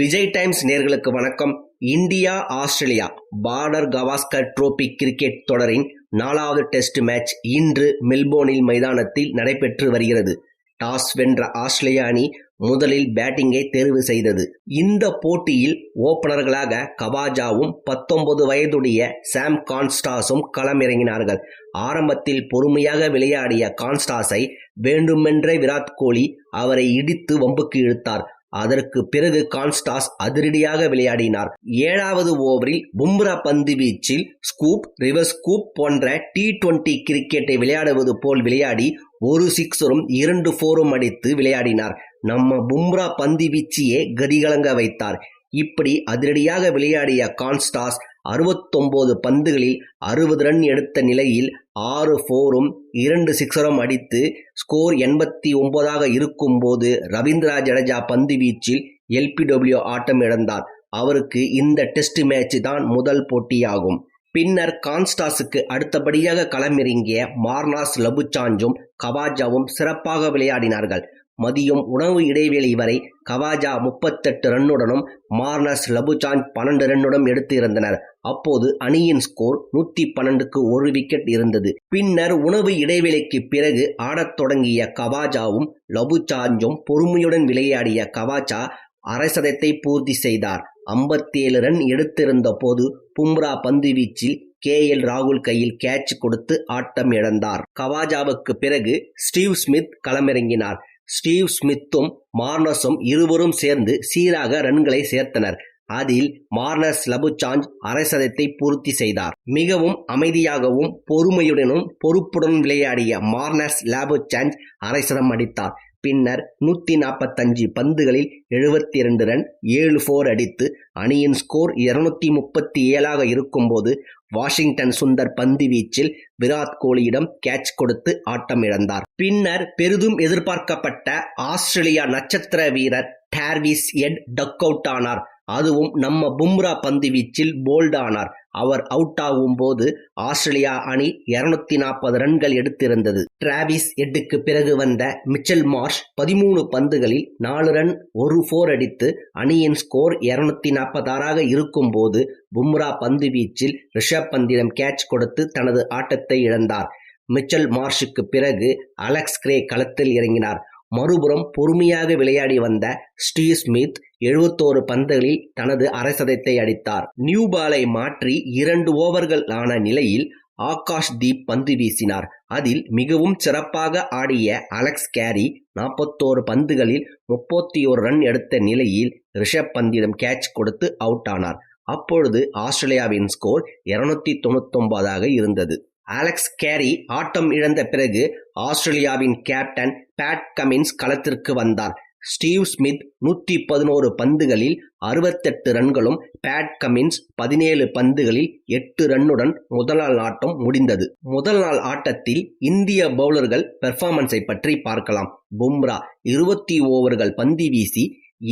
Vijay times நேர்களுக்கு வணக்கம். India Australia border Gavaskar trophy cricket தொடரின் நாலாவது டெஸ்ட் மேட்ச் இன்று மெல்போர்னில் மைதானத்தில் நடைபெற்று வருகிறது. டாஸ் வென்ற ஆஸ்திரேலிய அணி முதலில் பேட்டிங்கை தேர்வு செய்தது. இந்த போட்டியில் ஓபனர்களாக கவாஜாவும் பத்தொன்பது வயதுடைய சாம் கான்ஸ்டாஸும் களமிறங்கினார்கள். ஆரம்பத்தில் பொறுமையாக விளையாடிய கான்ஸ்டாஸை வேண்டுமென்றே விராட் கோலி அவரை இடித்து வம்புக்கு இழுத்தார். அதற்கு பிறகு கான்ஸ்டாஸ் அதிரடியாக விளையாடினார். ஏழாவது ஓவரில் பும்ரா பந்து வீச்சில் ஸ்கூப் ரிவர்ஸ் ஸ்கூப் போன்ற டி டுவெண்டி கிரிக்கெட்டை விளையாடுவது போல் விளையாடி ஒரு சிக்ஸரும் இரண்டு ஃபோரும் அடித்து விளையாடினார். நம்ம பும்ரா பந்து வீச்சியே கதிகலங்க வைத்தார். இப்படி அதிரடியாக விளையாடிய கான்ஸ்டாஸ் அறுபத்தொன்பது பந்துகளில் அறுபது ரன் எடுத்த நிலையில் ஆறு ஃபோரும் இரண்டு சிக்ஸரும் அடித்து ஸ்கோர் எண்பத்தி ஒன்பதாக இருக்கும்போது ரவீந்திரா ஜடேஜா பந்து வீச்சில் எல்பிடபிள்யூ ஆட்டம் இழந்தார். அவருக்கு இந்த டெஸ்ட் மேட்ச் தான் முதல் போட்டியாகும். பின்னர் கான்ஸ்டாஸுக்கு அடுத்தபடியாக களமிறங்கிய மார்னாஸ் லபுச்சாஞ்சும் கவாஜாவும் சிறப்பாக விளையாடினார்கள். மதியம் உணவு இடைவேளை வரை கவாஜா முப்பத்தெட்டு ரன்னுடனும் மார்னஸ் லபுசான் பன்னெண்டு ரன்னுடன் எடுத்து இருந்தனர் அப்போது அணியின் ஸ்கோர் நூத்தி பன்னெண்டுக்கு ஒரு விக்கெட் இருந்தது. பின்னர் உணவு இடைவேளைக்கு பிறகு ஆடத் தொடங்கிய கவாஜாவும் லபுசாஞ்சும் பொறுமையுடன் விளையாடிய கவாஜா அரசதத்தை பூர்த்தி செய்தார். ஐம்பத்தேழு ரன் எடுத்திருந்த போது பும்ரா பந்து வீச்சில் கே எல் ராகுல் கையில் கேட்ச் கொடுத்து ஆட்டம் இழந்தார். கவாஜாவுக்கு பிறகு ஸ்டீவ் ஸ்மித் களமிறங்கினார். ஸ்டீவ் ஸ்மித்தும் மார்னஸும் இருவரும் சேர்ந்து சீராக ரன்களை சேர்த்தனர். அதில் மார்னஸ் லபுசாஞ்ச் அரை சதத்தை பூர்த்தி செய்தார். மிகவும் அமைதியாகவும் பொறுமையுடனும் பொறுப்புடன் விளையாடிய மார்னஸ் லபுசாஞ்ச் அரை சதம் அடித்தார். பின்னர் நூற்றி நாற்பத்தஞ்சு பந்துகளில் எழுபத்தி இரண்டு ரன் ஏழு ஃபோர் அடித்து அணியின் ஸ்கோர் இருநூத்தி முப்பத்தி ஏழாக இருக்கும்போது வாஷிங்டன் சுந்தர் பந்து வீச்சில் விராட் கோலியிடம் கேட்ச் கொடுத்து ஆட்டம் இழந்தார் பின்னர் பெரிதும் எதிர்பார்க்கப்பட்ட ஆஸ்திரேலியா நட்சத்திர வீரர் டார்விஸ் எட் டக் அவுட் ஆனார். அதுவும் நம்ம பும்ரா பந்து வீச்சில் போல்ட் ஆனார். அவர் அவுட் ஆகும் போது ஆஸ்திரேலியா அணி இருநூத்தி நாற்பது ரன்கள் எடுத்திருந்தது. டிராவிஸ் எட்டுக்கு பிறகு வந்த மிச்சல் மார்ஷ் பதிமூணு பந்துகளில் நாலு ரன் ஒரு ஃபோர் அடித்து அணியின் ஸ்கோர் இருநூத்தி நாற்பத்தாறாக இருக்கும் போது பும்ரா பந்து வீச்சில் ரிஷப் பந்திடம் கேட்ச் கொடுத்து தனது ஆட்டத்தை இழந்தார். மிச்சல் மார்ஷுக்கு பிறகு அலெக்ஸ் கிரே களத்தில் இறங்கினார். மறுபுறம் பொறுமையாக விளையாடி வந்த ஸ்டீவ் ஸ்மித் எழுபத்தோரு பந்துகளில் தனது அரசதத்தை அடித்தார். நியூ பாலை மாற்றி இரண்டு ஓவர்கள் ஆன நிலையில் ஆகாஷ் தீப் பந்து வீசினார். அதில் மிகவும் சிறப்பாக ஆடிய அலெக்ஸ் கேரி நாற்பத்தோரு பந்துகளில் முப்பத்தி ஒரு ரன் எடுத்த நிலையில் ரிஷப் பந்திடம் கேட்ச் கொடுத்து அவுட் ஆனார் அப்பொழுது ஆஸ்திரேலியாவின் ஸ்கோர் இருநூத்தி தொண்ணூத்தொன்பதாக இருந்தது. அலெக்ஸ் கேரி ஆட்டம் இழந்த பிறகு ஆஸ்திரேலியாவின் கேப்டன் பேட் கமின்ஸ் களத்திற்கு வந்தார். ஸ்டீவ் ஸ்மித் நூற்றி பதினோரு பந்துகளில் அறுபத்தெட்டு ரன்களும் பேட் கமின்ஸ் பதினேழு பந்துகளில் எட்டு ரன்னுடன் முதல் நாள் ஆட்டம் முடிந்தது. முதல் நாள் ஆட்டத்தில் இந்திய பவுலர்கள் பெர்ஃபார்மன்ஸை பற்றி பார்க்கலாம். பும்ரா இருபத்தி ஓவர்கள் பந்தி வீசி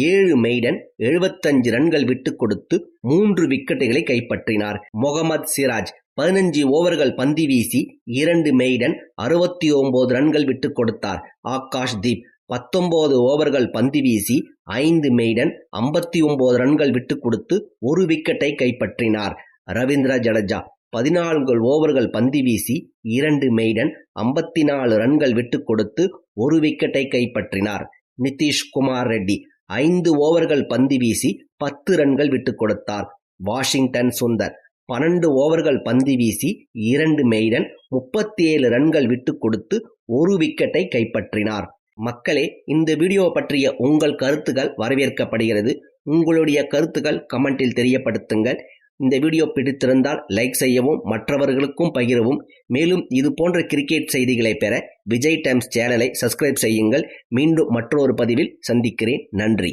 ஏழு மெய்டன் எழுபத்தஞ்சு ரன்கள் விட்டு கொடுத்து மூன்று விக்கெட்டுகளை கைப்பற்றினார். முகமது சிராஜ் பதினஞ்சு ஓவர்கள் பந்தி வீசி இரண்டு மெய்டன் அறுபத்தி ஒன்பது ரன்கள் விட்டு கொடுத்தார் ஆகாஷ் தீப். பத்தொன்பது ஓவர்கள் பந்து வீசி ஐந்து மெய்டன் ஐம்பத்தி ஒன்பது ரன்கள் விட்டு கொடுத்து ஒரு விக்கெட்டை கைப்பற்றினார் ரவீந்திர ஜடேஜா. பதினான்கு ஓவர்கள் பந்து வீசி இரண்டு மெய்டன் ஐம்பத்தி நாலு ரன்கள் விட்டு கொடுத்து ஒரு விக்கெட்டை கைப்பற்றினார் நிதிஷ்குமார் ரெட்டி. ஐந்து ஓவர்கள் பந்து வீசி பத்து ரன்கள் விட்டு கொடுத்தார் வாஷிங்டன் சுந்தர். பன்னெண்டு ஓவர்கள் பந்து வீசி இரண்டு மெய்டன் முப்பத்தி ஏழு ரன்கள் விட்டு கொடுத்து ஒரு விக்கெட்டை கைப்பற்றினார். மக்களே இந்த வீடியோ பற்றிய உங்கள் கருத்துக்கள் வரவேற்கப்படுகிறது. உங்களுடைய கருத்துக்கள் கமெண்டில் தெரியப்படுத்துங்கள். இந்த வீடியோ பிடித்திருந்தால் லைக் செய்யவும் மற்றவர்களுக்கும் பகிரவும். மேலும் இது போன்ற கிரிக்கெட் செய்திகளை பெற விஜய் டைம்ஸ் சேனலை சப்ஸ்கிரைப் செய்யுங்கள். மீண்டும் மற்றொரு பதிவில் சந்திக்கிறேன். நன்றி.